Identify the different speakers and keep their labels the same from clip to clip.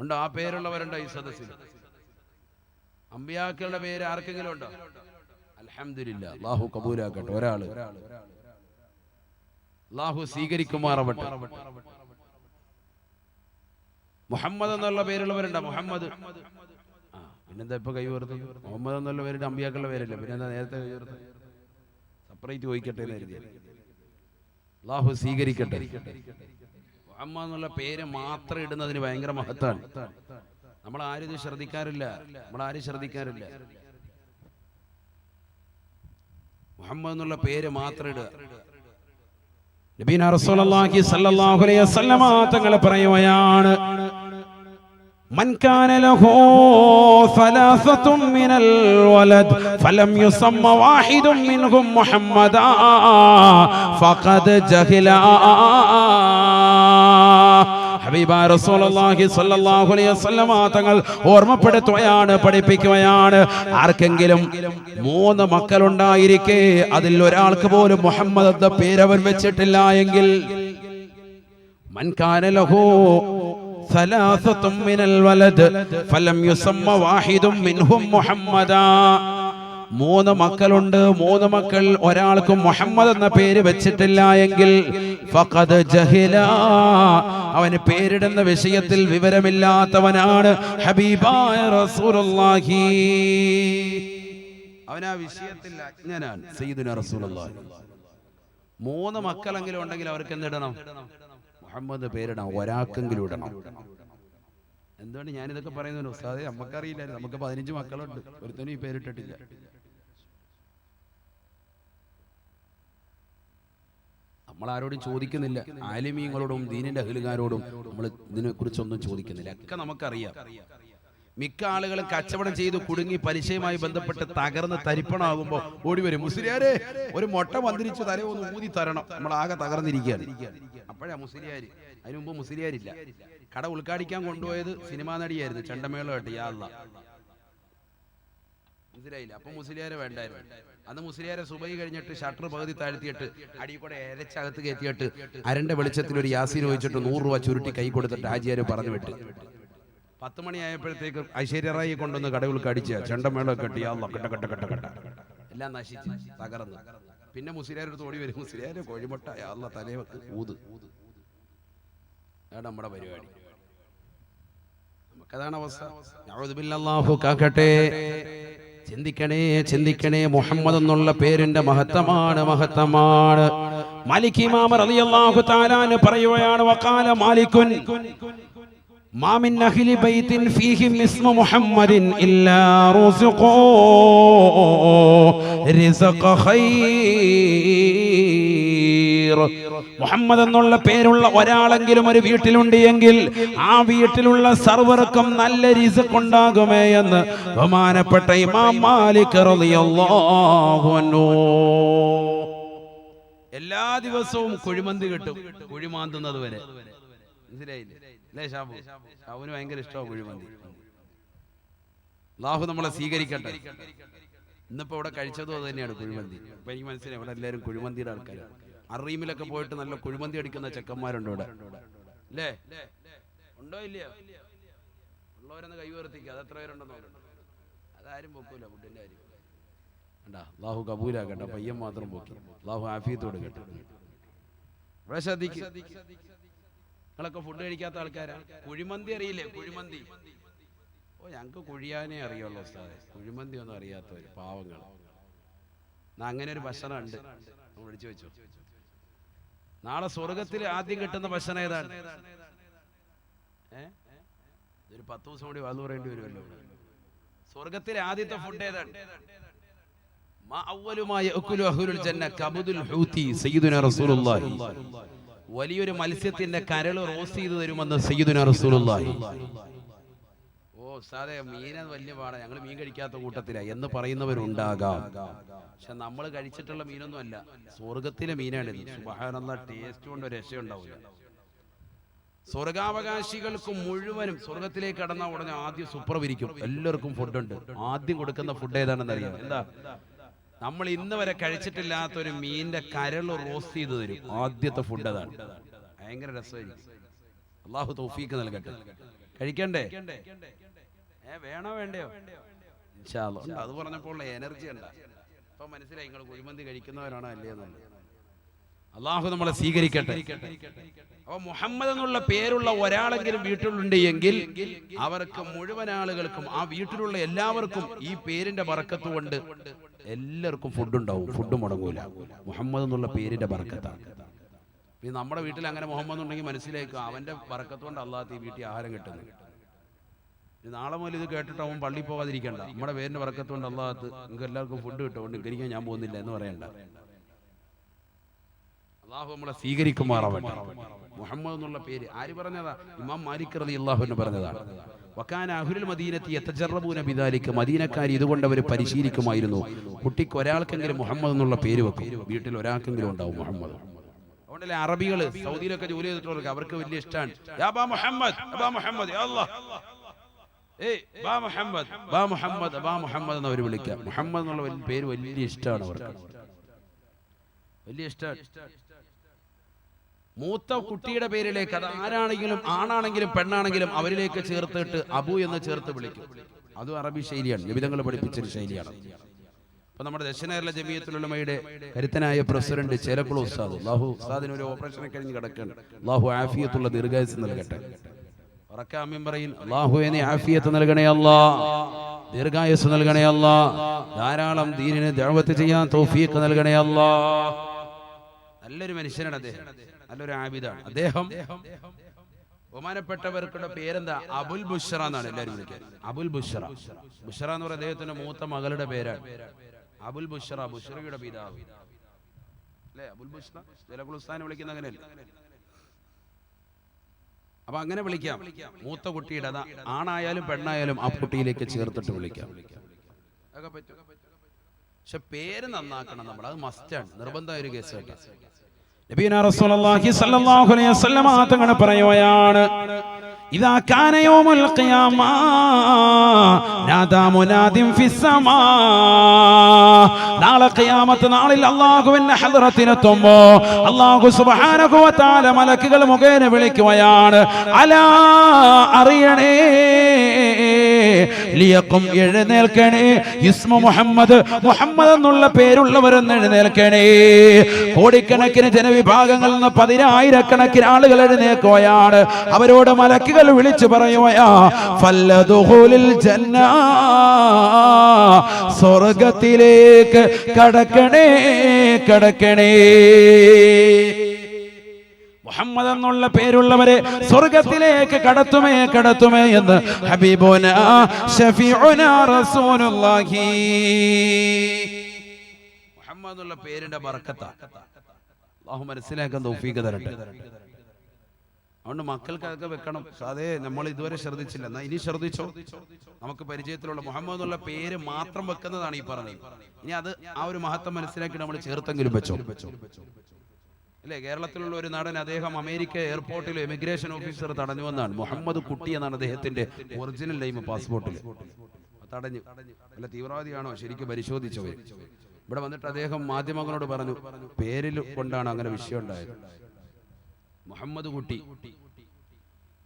Speaker 1: ഉണ്ടോ? ആ പേരുള്ളവരുണ്ടോ ഈ സദസ്സിൽ? അമ്പിയാക്കളുടെ പേര് ആർക്കെങ്കിലും ഉണ്ടോ? അൽഹംദുലില്ലാ അള്ളാഹു കബൂലാക്കട്ടെ ഒരാൾ. അള്ളാഹു സ്വീകരിക്കുമാറവട്ടെ. മുഹമ്മദ് എന്നുള്ള പേരുള്ളവരുണ്ടോ? മുഹമ്മദ്. ആ പിന്നെന്താ ഇപ്പൊ കൈ ഉയർത്തും മുഹമ്മദ് എന്നുള്ള പേരിന്റെ അമ്പിയാക്കളുടെ പേരല്ല? പിന്നെന്താ നേരത്തെ കൈ ഉയർത്തും സെപ്പറേറ്റ് ചോദിക്കട്ടെ എന്ന് സ്വീകരിക്കട്ടെ. മുഹമ്മദ് എന്നുള്ള പേര് മാത്രം ഇടുന്നതിന് ഭയങ്കര മഹത്വമാണ് നമ്മൾ ആരും ഇത് ശ്രദ്ധിക്കാറില്ല നമ്മൾ ആരും ശ്രദ്ധിക്കാറില്ല മുഹമ്മദ് എന്നുള്ള പേര് മാത്രം ഇടുക നബീന റസൂലുള്ളാഹി സ്വല്ലല്ലാഹു അലൈഹി വസല്ലമ തങ്ങൾ പറയുകയാണ് من كان له ثلاثة من الولد فلم يسمى واحد منهم محمدا فقد جهلا തങ്ങൾ ഓർമ്മപ്പെടുത്തുകയാണ് പഠിപ്പിക്കുകയാണ് ആർക്കെങ്കിലും മൂന്ന് മക്കളുണ്ടായിരിക്കെ അതിൽ ഒരാൾക്ക് പോലും മുഹമ്മദ് എന്ന പേരവൻ വെച്ചിട്ടില്ല എങ്കിൽ من كان له ثلاثة من الولد فلم يسمى واحد منهم محمدا മൂന്ന് മക്കളുണ്ട്. മൂന്ന് മക്കൾ ഒരാൾക്ക് മുഹമ്മദ് എന്ന പേര് വെച്ചിട്ടില്ല എങ്കിൽ അവന് പേരിടുന്ന വിഷയത്തിൽ വിവരമില്ലാത്തവനാണ് ഹബീബായ റസൂലുള്ളാഹി. വിഷയത്തിൽ സയ്യിദുന റസൂലുള്ളാഹി. മൂന്ന് മക്കളെങ്കിലും ഉണ്ടെങ്കിൽ അവർക്ക് എന്തിടണം? മുഹമ്മദ് പേരിടണം. ഒരാൾക്കെങ്കിലും ഇടണം. എന്തുകൊണ്ട് ഞാനിതൊക്കെ പറയുന്നു ഉസ്താദെ നമുക്കറിയില്ല നമുക്ക് പതിനഞ്ച് മക്കളുണ്ട്. ഒരുത്തനും ഈ പേരിട്ടിട്ടില്ല. നമ്മൾ ആരോടും ചോദിക്കുന്നില്ല. ആലിമീങ്ങളോടും ദീനിന്റെ അഹിലുകാരോടും നമ്മൾ ഇതിനെ കുറിച്ചൊന്നും ചോദിക്കുന്നില്ല. ഒക്കെ നമുക്കറിയാം. മിക്ക ആളുകളും കച്ചവടം ചെയ്ത് കുടുങ്ങി പലിശയുമായി ബന്ധപ്പെട്ട് തകർന്ന് തരിപ്പണമാകുമ്പോൾ ഓടി വരും. മുസ്ലിയാരെ ഒരു മൊട്ട മന്ത്രിച്ച് തല ഒന്ന് ഊതി തരണം. നമ്മൾ ആകെ തകർന്നിരിക്കുകയാണ്. അപ്പോഴാ മുസ്ലിയാര്. അതിനു മുസ്ലിയാരില്ല. കട ഉൾക്കാടിക്കാൻ കൊണ്ടുപോയത് സിനിമാ നടിയായിരുന്നു ചണ്ടമേള യാ മനസ്സിലായില്ല അപ്പൊ മുസ്ലിയാരെ വേണ്ടായിരുന്നു. അന്ന് മുസ്ലിയാരെ സുബൈ കഴിഞ്ഞിട്ട് ഷട്ടർ പകുതി താഴ്ത്തിയിട്ട് അടിയിൽ കൂടെ കയറ്റിയിട്ട് അരന്റെ വെളിച്ചത്തിൽ ഒരു യാസീൻ വെച്ചിട്ട് നൂറ് രൂപ ചുരുട്ടി കൈ കൊടുത്തിട്ട് ഹാജിയാര് പറഞ്ഞു വിട്ടു. പത്ത് മണിയായപ്പോഴത്തേക്ക് ഐശ്വര്യറായി കൊണ്ടുവന്ന് കടകൾക്ക് അടിച്ച് ചെണ്ടമേള കെട്ടി കട്ട കട്ട കട്ട കെട്ട. എല്ലാം നശിച്ച് തകർന്ന്. പിന്നെ മുസ്ലിയാരെടുത്ത് ഓടി വരും. മുസ്ലിയാര് കോഴിമുട്ട അല്ല തലേ വെക്ക് ഊത്. അതാണ് നമ്മുടെ പരിപാടി. നമുക്കതാണ് അവസ്ഥ. കാക്കട്ടെ. ചിന്തിക്കണേ ചിന്തിക്കണേ. മുഹമ്മദ് എന്നുള്ള പേരിന്റെ മഹത്വമാണ് മഹത്വമാണ്. മാലിക് റളിയല്ലാഹു പറയുകയാണ് വഖാല മാലിക്കുൻ മാമിൻ അഹ്ലി ബൈത്തിൻ മുഹമ്മദിൻ ഇല്ലാ മുഹമ്മദ് എന്നുള്ള പേരുള്ള ഒരാളെങ്കിലും ഒരു വീട്ടിലുണ്ട് എങ്കിൽ ആ വീട്ടിലുള്ള സർവർക്കും നല്ല റിസക് എന്ന് ബഹുമാനപ്പെട്ട ഇമാം മാലിക് എല്ലാ ദിവസവും കുഴിമന്തി കിട്ടും. കുഴിമാന്തുന്നത് വരെ. അല്ലേ ഷാബു ഭയങ്കര ഇഷ്ടമാണ് കുഴിമന്തി. അള്ളാഹു നമ്മളെ സ്വീകരിക്കട്ടെ. ഇന്നിപ്പോ ഇവിടെ കഴിച്ചതും അത് തന്നെയാണ് കുഴിമന്തി. അപ്പൊ എനിക്ക് മനസ്സിലായി. ഇവിടെ എല്ലാവരും കുഴിമന്തിയുടെ ആൾക്കാരാണ്. അറിയുമിലൊക്കെ പോയിട്ട് നല്ല കുഴിമന്തി അടിക്കുന്ന ചെക്കന്മാരുണ്ട് ഇവിടെ. അല്ലേ ഉണ്ടോ ഇല്ലയോ? ഉള്ളവരെന്ന് കൈവർത്തിക്കുക അത് എത്ര പേരുണ്ടെന്നോ അതാരും പൊക്കൂല ഫുഡിന്റെ കാര്യം. കണ്ടാ അള്ളാഹു കബൂലാക്കട്ടെ പയ്യൻ മാത്രം പൊക്കി. അള്ളാഹു ആഫിയത്ത് കൊടുക്കട്ടെ. ഇവിടെ ശ്രദ്ധിക്കും. നിങ്ങളൊക്കെ ഫുഡ് കഴിക്കാത്ത ആൾക്കാരാ? കുഴിമന്തി അറിയില്ലേ? കുഴിമന്തി. ഓ ഞങ്ങൾക്ക് കുഴിയാനേ അറിയുള്ളൂ ഉസ്താദെ. കുഴിമന്തി ഒന്നും അറിയാത്തവര് പാവങ്ങൾ അങ്ങനെ ഒരു ഭക്ഷണം ഉണ്ട് നമ്മൾ വിളിച്ചു വെച്ചു. നാളെ സ്വർഗത്തിൽ ആദ്യം കിട്ടുന്ന ഭക്ഷണം ഏതാണ്? ഒരു പത്ത് ദിവസം കൂടി വാതു പറയേണ്ടി വരുമല്ലോ. സ്വർഗത്തിലെ ആദ്യത്തെ ഫുഡ് ഏതാണ്? വലിയൊരു മത്സ്യത്തിന്റെ കരൾ റോസ്റ്റ് ചെയ്ത് തരുമെന്ന് സയ്യിദുനാ റസൂലുള്ളാഹി. സാറേ മീന വലിയ പാടാ. ഞങ്ങൾ മീൻ കഴിക്കാത്ത കൂട്ടത്തിലാ. എന്ന് പറയുന്നവരുണ്ടാകാം. പക്ഷെ നമ്മൾ കഴിച്ചിട്ടുള്ള മീനൊന്നും അല്ല. സ്വർഗത്തിലെ മീനാണിത് സുബഹാനല്ല ടേസ്റ്റ് കൊണ്ട് രക്ഷയുണ്ടാവില്ല സ്വർഗാവകാശികൾക്ക് മുഴുവനും സ്വർഗത്തിലേക്ക് കടന്ന ഉടനെ ആദ്യം സൂപ്പർ വിരിക്കും എല്ലാവർക്കും ഫുഡുണ്ട്. ആദ്യം കൊടുക്കുന്ന ഫുഡ് ഏതാണെന്ന് അറിയാം എന്താ? നമ്മൾ ഇന്ന് വരെ കഴിച്ചിട്ടില്ലാത്ത ഒരു മീനിന്റെ കരൾ റോസ്റ്റ് ചെയ്ത് തരും. ആദ്യത്തെ ഫുഡ് അതാണ്. ഭയങ്കര രസമായിരിക്കും. അള്ളാഹു തോഫീക്ക് നൽകട്ടെ. കഴിക്കണ്ടേ? വേണോ വേണ്ടയോ. അത് പറഞ്ഞപ്പോൾ എനർജി ഉണ്ട് അപ്പൊ മനസ്സിലായി നിങ്ങൾ കുഴിമന്തി കഴിക്കുന്നവരാണോ അല്ലേ അള്ളാഹു നമ്മളെ സ്വീകരിക്കട്ടെ. അപ്പൊ മുഹമ്മദ് എന്നുള്ള പേരുള്ള ഒരാളെങ്കിലും വീട്ടിലുണ്ട് എങ്കിൽ അവർക്ക് മുഴുവൻ ആളുകൾക്കും ആ വീട്ടിലുള്ള എല്ലാവർക്കും ഈ പേരിന്റെ വറക്കത്ത് കൊണ്ട് എല്ലാവർക്കും ഫുഡ് ഉണ്ടാവും. ഫുഡ് മുടങ്ങൂല. മുഹമ്മദ് എന്നുള്ള പേരിന്റെ വറക്കത്താണ് നമ്മുടെ വീട്ടിൽ അങ്ങനെ മുഹമ്മദ് ഉണ്ടെങ്കിൽ മനസ്സിലാക്കുക അവന്റെ വറക്കത്ത് കൊണ്ട് അള്ളാഹ് ഈ വീട്ടിൽ ആഹാരം കിട്ടുന്നു. നാളെ മുതൽ ഇത് കേട്ടിട്ട് അവൻ പള്ളി പോകാതിരിക്കണ്ട നമ്മുടെ പേരിന്റെ വറക്കത്തുകൊണ്ട് അള്ളാഹത്ത് നിങ്ങൾക്ക് എല്ലാവർക്കും ഫുഡ് കിട്ടും. ഗരിക്കാൻ ഞാൻ പോകുന്നില്ല എന്ന് പറയണ്ട. അള്ളാഹു നമ്മളെ സ്വീകരിക്കുമാറാവട്ടെ. മുഹമ്മദ് എന്നുള്ള പേര് ആര് പറഞ്ഞതാ? ഇമാം മാലിക് റളി അള്ളാഹുവിന് പറഞ്ഞതാണ്. വക്കാൻ അഹുൽ മദീനത്തി എത്തജറബൂന ബിദാലിക്ക് മദീനക്കാർ ഇതുകൊണ്ട് അവർ പരിശീലിക്കുമായിരുന്നു. കുട്ടിക്ക് ഒരാൾക്കെങ്കിലും മുഹമ്മദ് എന്നുള്ള പേര് വെക്കും. വീട്ടിൽ ഒരാൾക്കെങ്കിലും ഉണ്ടാവും മുഹമ്മദ്. അതുകൊണ്ടല്ലേ അറബികൾ സൗദിയിലൊക്കെ ജോലി ചെയ്തിട്ടുള്ളവർക്ക് അവർക്ക് വലിയ ഇഷ്ടമാണ് മുഹമ്മദ് മുഹമ്മദ് ഏയ് ബാ മുഹമ്മദ് ബാ മുഹമ്മദ് ബാ മുഹമ്മദ് എന്ന് അവർ വിളിക്കാം. മുഹമ്മദ് എന്നുള്ള പേര് വലിയ ഇഷ്ടമാണ് അവർക്ക്. വലിയ ഇഷ്ടമാണ് മൂത്ത കുട്ടിയുടെ പേരിലേക്ക് അത് ആരാണെങ്കിലും ആണാണെങ്കിലും പെണ്ണാണെങ്കിലും അവരിലേക്ക് ചേർത്തിട്ട് അബു എന്ന് ചേർത്ത് വിളിക്കും. അതും അറബി ശൈലിയാണ്. നിബിധങ്ങൾ പഠിപ്പിച്ചൊരു ശൈലിയാണ് അപ്പൊ നമ്മുടെ ദക്ഷിണേരള ജമീയത്തിലുള്ളമയുടെ കരുത്തനായ പ്രസിഡന്റ് ചേലക്കുള ഉസ്താദ് ലാഹു ഉസ്താദിന് ഒരു ഓപ്പറേഷൻ കഴിഞ്ഞ് കിടക്കുകയാണ്. ലാഹു ആഫിയത്തുള്ള ദീർഘായുസ് നൽകട്ടെ. ഉറക്കാമ്യം പറയും അള്ളാഹുവെ നീ ആഫിയത്ത് നൽകണേ അല്ലാ. ദീർഘായുസ് നൽകണേ അല്ലാ. ധാരാളം ദീനിന് ദഅവത്ത് ചെയ്യാൻ തൗഫീഖ് നൽകണേ അല്ലാ. നല്ലൊരു മനുഷ്യനാണ് അദ്ദേഹം. നല്ലൊരു ആബിദാണ്. അദ്ദേഹം ബഹുമാനപ്പെട്ടവർക്കുടെ പേരെന്താ? അബുൽ ബുഷറ എന്നാണ് എല്ലാവരും വിളിക്കുന്നത്. അബുൽ ബുഷറ ബുഷറ എന്ന് പറയുന്നത് അദ്ദേഹത്തിന്റെ മൂത്ത മകളുടെ പേരാണ്. അബുൽ ബുഷറ ബുഷറയുടെ പിതാവ്. അല്ലേ? അബുൽ ബുഷറ ജലകുലുസ്ഥാനെ വിളിക്കുന്ന അങ്ങനെയല്ല? അപ്പൊ അങ്ങനെ വിളിക്കാം. മൂത്ത കുട്ടിയുടെ അതാ ആണായാലും പെണ്ണായാലും ആ കുട്ടിയിലേക്ക് ചേർത്തിട്ട് വിളിക്കാം. പക്ഷെ പേര് നന്നാക്കണം നമ്മൾ അത് മസ്റ്റാണ് നിർബന്ധമായ ഒരു കേസ് കേട്ടോ
Speaker 2: നബീന റസൂലുള്ളാഹി സ്വല്ലല്ലാഹു അലൈഹി വസല്ലമ തങ്ങൾ പറയുകയാണ് ഇദാ കാന യൗമുൽ ഖിയാമ നാദാ മുനാദിൻ ഫിസ്സമാ നാളെ ഖിയാമത്ത് നാളിൽ അള്ളാഹുവിന്റെ ഹദ്റത്തിനെത്തുമ്പോ അല്ലാഹു സുബ്ഹാനഹു വ മലക്കുകൾ മുഖേന വിളിക്കുകയാണ്. അലാ അറിയണേ ലിയക്കും എഴുന്നേൽക്കണേ ഇസ്മു മുഹമ്മദ് മുഹമ്മദ് എന്നുള്ള പേരുള്ളവരൊന്ന് എഴുന്നേൽക്കണേ. കോടിക്കണക്കിന് ജനവിഭാഗങ്ങളിൽ നിന്ന് പതിനായിരക്കണക്കിന് ആളുകൾ എഴുന്നേൽക്കുകയാണ്. അവരോട് മലക്കുകൾ വിളിച്ചു പറയുകയാ സ്വർഗത്തിലേക്ക് കടക്കണേ കടക്കണേ. മുഹമ്മദ് എന്നുള്ള പേരുള്ളവരെ സ്വർഗത്തിലേക്ക് കടത്തുമേ കടത്തുമേ എന്ന് ഹബീബോന റസൂലുള്ളാഹി.
Speaker 1: മുഹമ്മദ് പേരിന്റെ ബർക്കത്ത. മനസ്സിലാക്കാൻ തൗഫീഖ് തരട്ടെ. അതുകൊണ്ട് മക്കൾക്ക് അതൊക്കെ വെക്കണം അതേ നമ്മൾ ഇതുവരെ ശ്രദ്ധിച്ചില്ല. എന്നാ ഇനി ശ്രദ്ധിച്ചോ? നമുക്ക് പരിചയത്തിലുള്ള മുഹമ്മദ് എന്നുള്ള പേര് മാത്രം വെക്കുന്നതാണ് ഈ പറഞ്ഞത്. ഇനി അത് ആ ഒരു മഹത്വം മനസ്സിലാക്കി നമ്മൾ ചേർത്തെങ്കിലും വെച്ചോ? അല്ലേ കേരളത്തിലുള്ള ഒരു നടൻ അദ്ദേഹം അമേരിക്ക എയർപോർട്ടിൽ എമിഗ്രേഷൻ ഓഫീസർ തടഞ്ഞു എന്നാണ് മുഹമ്മദ് കുട്ടി എന്നാണ് അദ്ദേഹത്തിന്റെ ഒറിജിനൽ നെയിം പാസ്പോർട്ടിൽ. തടഞ്ഞു. അല്ല തീവ്രവാദിയാണോ? ശരിക്കും പരിശോധിച്ചവർ ഇവിടെ വന്നിട്ട് അദ്ദേഹം മാധ്യമങ്ങളോട് പറഞ്ഞു പേരിൽ കൊണ്ടാണ് അങ്ങനെ വിഷയം ഉണ്ടായത്. മുഹമ്മദ് കുട്ടി.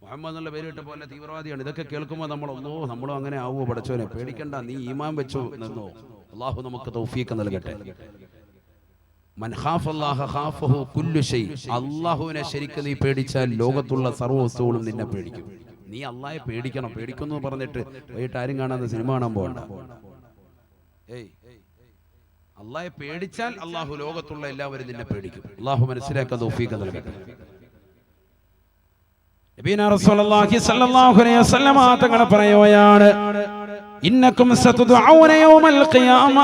Speaker 1: മുഹമ്മദ് എന്നുള്ള പേര് കിട്ട പോലെ തീവ്രവാദിയാണ്. ഇതൊക്കെ കേൾക്കുമ്പോൾ നമ്മൾ ഒന്നോ നമ്മളോ അങ്ങനെ ആവുമോ പഠിച്ചവനെ പേടിക്കണ്ട നീ ഈമാൻ വെച്ചു നിന്നോ? അള്ളാഹു നമുക്ക് തൗഫീഖ് നൽകട്ടെ. അള്ളാഹുവിനെ ശരിക്കും നീ പേടിച്ചാൽ ലോകത്തുള്ള സർവ നിന്നെ പേടിക്കും. നീ അള്ളാഹെ പേടിക്കണം. പേടിക്കുന്നു പറഞ്ഞിട്ട് വൈകിട്ട് ആരും കാണാതെ സിനിമ കാണാൻ പോകണ്ട. ഏയ് അള്ളാഹെ പേടിച്ചാൽ അള്ളാഹു ലോകത്തുള്ള എല്ലാവരും നിന്നെ പേടിക്കും. അള്ളാഹു മനസ്സിലാക്കാൻ തൗഫീഖ് നൽകട്ടെ
Speaker 2: നബീന റസൂലുള്ളാഹി സ്വല്ലല്ലാഹു അലൈഹി വസല്ലമ തങ്ങൾ പറയുകയാണ്. ഇന്നക്കും സതുദഊന യൗമൽ ഖിയാമ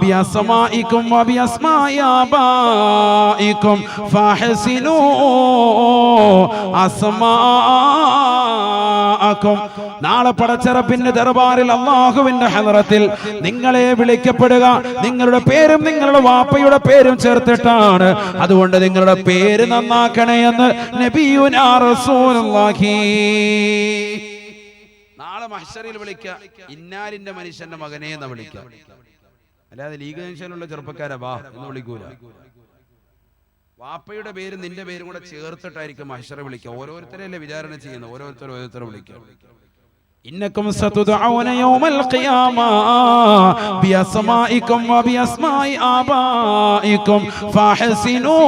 Speaker 2: ബിഅസ്മാഇക്കും വബിഅസ്മാഇ ആബായിക്കും ഫഹസിനു അസ്മാഅക്കും നാളെ പടച്ചറപ്പിന്റെ ദർബാറിൽ അള്ളാഹുവിന്റെ ഹലറത്തിൽ നിങ്ങളെ വിളിക്കപ്പെടുക. നിങ്ങളുടെ പേരും നിങ്ങളുടെ വാപ്പയുടെ പേരും ചേർത്തിട്ടാണ്. അതുകൊണ്ട് നിങ്ങളുടെ പേര് നന്നാക്കണേ എന്ന് നബിയുനാ റസൂലുള്ളാഹി.
Speaker 1: നാളെ മഹ്ഷറിൽ വിളിക്ക. ഇന്നാലിന്റെ മനുഷ്യന്റെ മകനെ എന്ന് വിളിക്കുക അല്ലാതെ ലീഗ് ജംഗ്ഷനിലുള്ള ചെറുപ്പക്കാരെ. വാ എന്ന് വിളിക്കൂല. വാപ്പയുടെ പേര് നിന്റെ പേരും കൂടെ ചേർത്തിട്ടായിരിക്കും മഹ്ഷറെ വിളിക്കുക ഓരോരുത്തരെയല്ലേ വിചാരണ ചെയ്യുന്നത്? ഓരോരുത്തർ ഓരോരുത്തരെ വിളിക്കുക
Speaker 2: إنكم ستدعون يوم القيامة بأسمائكم وبأسماء آبائكم فاحسنوا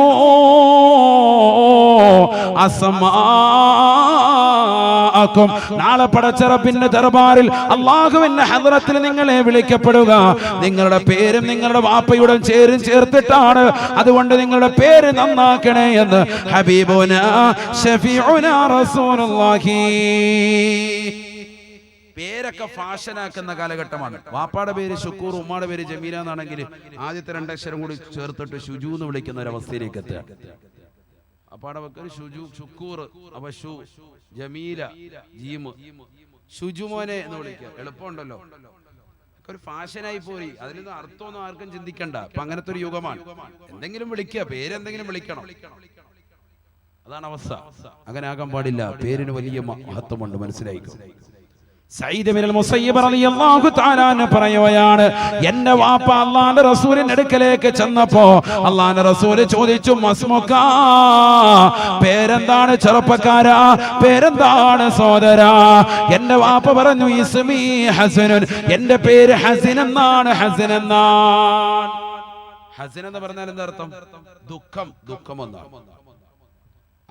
Speaker 2: أسماءكم നാളെ പടച്ചറപ്പിന്റെ ദർബാറിൽ അള്ളാഹുവിന്റെ ഹദ്റത്തിൽ നിങ്ങളെ വിളിക്കപ്പെടുക നിങ്ങളുടെ പേരും നിങ്ങളുടെ വാപ്പയുടെ ചേരും ചേർത്തിട്ടാണ് അതുകൊണ്ട് നിങ്ങളുടെ പേര് നന്നാക്കണേ എന്ന് ഹബീബുന ഷഫീഉന റസൂലുള്ളാഹി
Speaker 1: പേരൊക്കെ ഫാഷനാക്കുന്ന കാലഘട്ടമാണ്. വാപ്പാടെ പേര് ഷുക്കൂർ ഉമ്മാടെ പേര് ജമീല എന്നാണെങ്കിൽ ആദ്യത്തെ രണ്ടക്ഷരം കൂടി ചേർത്തിട്ട് ഷുജു എന്ന് വിളിക്കുന്ന ഒരവസ്ഥയിലേക്ക് അവസ്ഥയിലേക്ക് എത്തുക. അപ്പാടെ വെക്കൽ ഷുജു ഷുക്കൂർ അപ്പൊ ഷു ജമീല ജീമ്. ഷുജുമോനെ എന്ന് വിളിക്കുക. എളുപ്പമുണ്ടല്ലോ. ഒരു ഫാഷനായി പോയി. അതിലൊന്നും അർത്ഥമൊന്നും ആർക്കും ചിന്തിക്കണ്ട. അപ്പൊ അങ്ങനത്തെ ഒരു യുഗമാണ്. എന്തെങ്കിലും വിളിക്കുക. പേരെന്തെങ്കിലും വിളിക്കണം. അതാണ് അവസ്ഥ. അങ്ങനെ ആകാൻ പാടില്ല. പേരിന് വലിയ മഹത്വമുണ്ട്. മനസ്സിലായിക്കും?
Speaker 2: പറയുകയാണ് എന്റെ വാപ്പ അള്ളാന്റെ റസൂലിന്റെ അടുക്കലേക്ക് ചെന്നപ്പോ അള്ളാന്റെ റസൂൽ ചോദിച്ചു മസ്മുക്ക പേരെന്താണ് ചെറുപ്പക്കാരാ? പേരെന്താണ് സോദര എന്റെ വാപ്പ പറഞ്ഞു ഇസ്മി ഹസനുൻ. എന്റെ പേര് ഹസിൻ എന്നാണ് ഹസിൻ എന്നാണ്.
Speaker 1: ഹസിൻ എന്ന് പറഞ്ഞാൽ എന്താ അർത്ഥം? ദുഃഖം ദുഃഖം ഒന്നാണ്